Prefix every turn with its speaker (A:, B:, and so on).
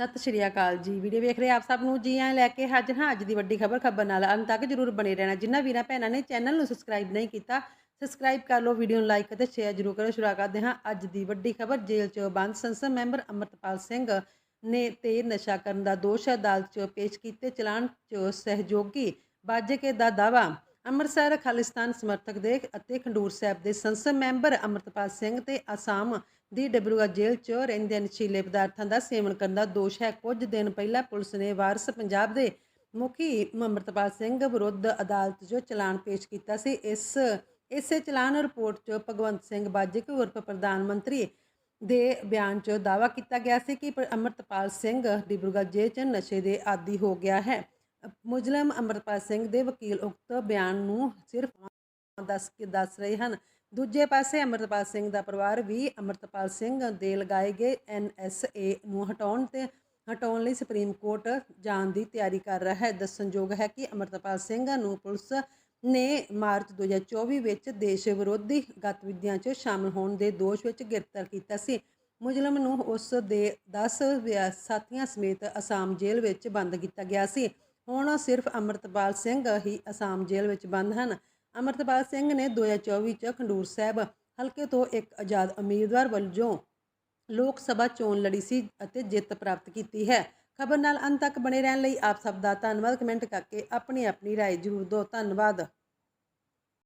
A: ਸਤਿ ਸ਼੍ਰੀ ਅਕਾਲ ਜੀ। ਵੀਡੀਓ ਵੇਖ ਰਹੇ ਆਪ ਸਭ ਨੂੰ ਜੀ ਆਇਆਂ ਲੈ ਕੇ ਹਾਜ਼ਰ ਹਾਂ ਅੱਜ ਦੀ ਵੱਡੀ ਖਬਰ ਖਬਰ ਨਾਲ ਅੰਤ ਤੱਕ ਜਰੂਰ ਬਣੇ ਰਹਿਣਾ। ਜਿਨ੍ਹਾਂ ਵੀਰਾਂ ਭੈਣਾਂ ਨੇ ਚੈਨਲ ਨੂੰ ਸਬਸਕ੍ਰਾਈਬ ਨਹੀਂ ਕੀਤਾ ਸਬਸਕ੍ਰਾਈਬ ਕਰ ਲਓ, ਵੀਡੀਓ ਨੂੰ ਲਾਈਕ ਅਤੇ ਸ਼ੇਅਰ ਜਰੂਰ ਕਰੋ। ਸ਼ੁਰੂ ਕਰਦੇ ਹਾਂ ਅੱਜ ਦੀ ਵੱਡੀ ਖਬਰ। ਜੇਲ੍ਹ 'ਚ ਬੰਦ ਸੰਸਦ ਮੈਂਬਰ ਅਮਰਤਪਾਲ ਸਿੰਘ ਨੇ ਤੇ ਨਸ਼ਾ ਕਰਨ ਦਾ ਦੋਸ਼ ਅਦਾਲਤ 'ਚ ਪੇਸ਼ ਕੀਤੇ ਚਲਾਨ 'ਚ ਸਹਿਯੋਗੀ। ਬਾਜੇਕੇ ਦਾ ਦਾਵਾ ਅੰਮ੍ਰਿਤਸਰ, ਖਾਲਿਸਤਾਨ ਸਮਰਥਕ ਦੇ ਅਤੇ ਖੰਡੂਰ ਸਾਹਿਬ ਦੇ ਸੰਸਦ ਮੈਂਬਰ ਅਮਰਤਪਾਲ ਸਿੰਘ ਤੇ ਆਸਾਮ ਦੀ ਡਿਬਰੂਗੜ੍ਹ ਜੇਲ੍ਹ 'ਚ ਰਹਿੰਦੇ ਨਸ਼ੀਲੇ ਪਦਾਰਥਾਂ ਦਾ ਸੇਵਨ ਕਰਨ ਦਾ ਦੋਸ਼ ਹੈ। ਕੁਝ ਦਿਨ ਪਹਿਲਾਂ ਪੁਲਿਸ ਨੇ ਵਾਰਸ ਪੰਜਾਬ ਦੇ ਮੁਖੀ ਅਮਰਤਪਾਲ ਸਿੰਘ ਵਿਰੁੱਧ ਅਦਾਲਤ 'ਚ ਚਲਾਨ ਪੇਸ਼ ਕੀਤਾ ਸੀ। ਇਸ, ਇਸੇ ਚਲਾਨ ਰਿਪੋਰਟ 'ਚ ਭਗਵੰਤ ਸਿੰਘ ਬਾਜੇਕੇ ਉਰਪ ਪ੍ਰਧਾਨ ਮੰਤਰੀ ਦੇ ਬਿਆਨ 'ਚ ਦਾਅਵਾ ਕੀਤਾ ਗਿਆ ਸੀ ਕਿ ਪ- ਅਮਰਤਪਾਲ ਸਿੰਘ ਡਿਬਰੂਗੜ੍ਹ ਜੇਲ੍ਹ 'ਚ ਨਸ਼ੇ ਦੇ ਆਦੀ ਹੋ ਗਿਆ ਹੈ। ਮੁਜਲਮ ਅਮਰਪਾਲ ਸਿੰਘ ਦੇ ਵਕੀਲ ਉਕਤ ਬਿਆਨ ਨੂੰ ਸਿਰਫ ਦੱਸ ਕੇ ਦੱਸ ਰਹੇ ਹਨ। ਦੂਜੇ ਪਾਸੇ ਅਮਰਤਪਾਲ ਸਿੰਘ ਦਾ ਪਰਿਵਾਰ ਵੀ ਅਮਰਤਪਾਲ ਸਿੰਘ ਦੇ ਲਗਾਏ ਗਏ ਐਨਐਸਏ ਨੂੰ ਹਟਾਉਣ ਤੇ ਹਟਾਉਣ ਲਈ ਸੁਪਰੀਮ ਕੋਰਟ ਜਾਣ ਦੀ ਤਿਆਰੀ ਕਰ ਰਿਹਾ ਹੈ। ਦੱਸਣਯੋਗ ਹੈ ਕਿ ਅਮਰਤਪਾਲ ਸਿੰਘ ਨੂੰ ਪੁਲਿਸ ਨੇ ਮਾਰਚ 2024 ਵਿੱਚ ਦੇਸ਼ ਵਿਰੋਧੀ ਗਤੀਵਿਧੀਆਂ 'ਚ ਸ਼ਾਮਲ ਹੋਣ ਦੇ ਦੋਸ਼ ਵਿੱਚ ਗ੍ਰਿਫਤਾਰ ਕੀਤਾ ਸੀ। ਮੁਜਲਮ ਨੂੰ ਉਸ ਦੇ 10 ਵਿਆ- ਸਾਥੀਆਂ ਸਮੇਤ ਅਸਾਮ ਜੇਲ੍ਹ ਵਿੱਚ ਬੰਦ ਕੀਤਾ ਗਿਆ ਸੀ। ਹੁਣ ਸਿਰਫ ਅਮਰਤਪਾਲ ਸਿੰਘ ਹੀ ਅਸਾਮ ਜੇਲ੍ਹ ਵਿੱਚ ਬੰਦ ਹਨ ਅਮਰਤਪਾਲ ਸਿੰਘ ਨੇ 2024 ਚ ਖੰਡੂਰ ਸਾਹਿਬ ਹਲਕੇ ਤੋਂ ਇੱਕ ਆਜ਼ਾਦ ਉਮੀਦਵਾਰ ਵਜੋਂ ਲੋਕ ਸਭਾ ਚੋਣ ਲੜੀ ਸੀ ਅਤੇ ਜਿੱਤ ਪ੍ਰਾਪਤ ਕੀਤੀ ਹੈ ਖਬਰ ਨਾਲ ਅੰਤ ਤੱਕ ਬਣੇ ਰਹਿਣ ਲਈ ਆਪ ਸਭ ਦਾ ਧੰਨਵਾਦ ਕਮੈਂਟ ਕਰਕੇ ਆਪਣੀ ਆਪਣੀ رائے ਜ਼ਰੂਰ ਦਿਓ ਧੰਨਵਾਦ